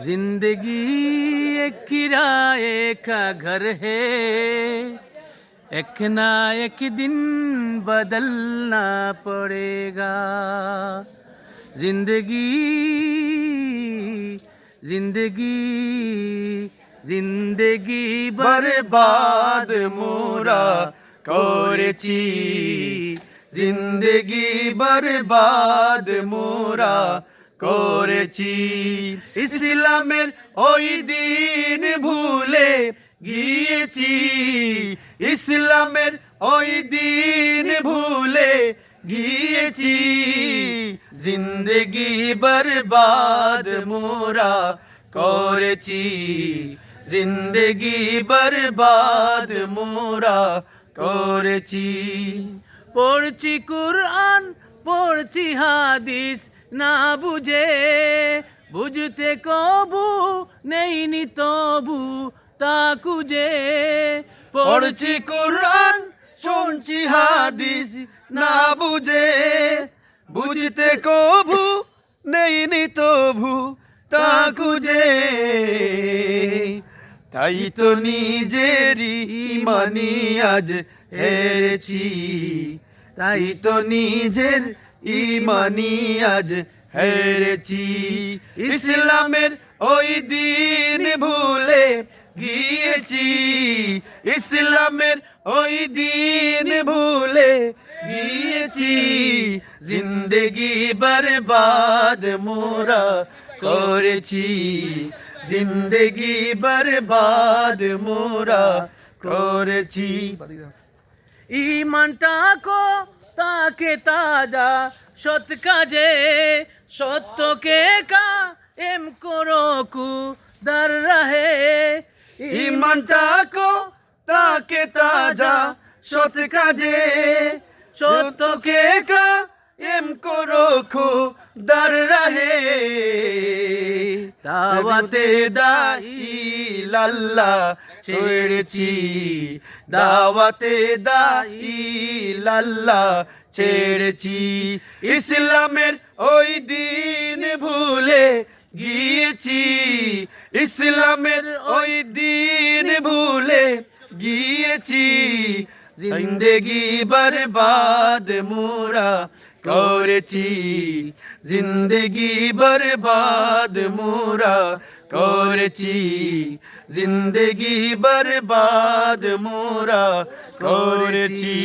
जिंदगी एक किराए का घर है एक ना एक दिन बदलना पड़ेगा जिंदगी जिंदगी जिंदगी বরবাদ মোরা করেছি জিন্দগি বরবাদ মোরা করেছি। ইসলামের ওই দিন ভুলে গিয়েছি। ইসলামের ওই দিন ভুলে গিয়েছি। জিন্দগি বরবাদ মোরা করেছি। জিন্দগি বরবাদ মোরা করেছি। পড়ছি কুরআন, পড়ছি হাদিস না বুঝে, বুঝতে কবু নেইনি তবু তা কুজে পড়ছি কোরআন, শুনছি হাদিস, না বুঝে, বুঝতে কভু নেই নি তভু তা কুজে তাই তো নিজেরই ইমানি আজ হেরেছি, তাই তো নিজের ইমানি আজ হেরেছি। ইসলামের ওই দিন ভুলে গিয়েছি। ইসলামের ওই দিন ভুলে গিয়েছি। জিন্দগি বরবাদ মোরা করেছি। জিন্দগি বরবাদ মোরা করেছি। ইমানটা কো তাকে তাজা সৎ কাজে সত্যকে কা এম করো কু দার রাহে। ইমানটা কো তাকে তাজা সৎ কাজে সত্যকে কা এম করো খো দার রাহে। দাওয়াতে দাই লাল্লা ছেড়েছি, দাওয়াতে দাই লাল্লা ছেড়েছি। ইসলামের ওই দিন ভুলে গিয়েছি, ইসলামের ওই দিন ভুলে গিয়েছি। জিন্দগি বরবাদ মোরা করেছি, জিন্দগি বরবাদ মোরা করেছি। জিন্দগি বরবাদ মোরা করেছি।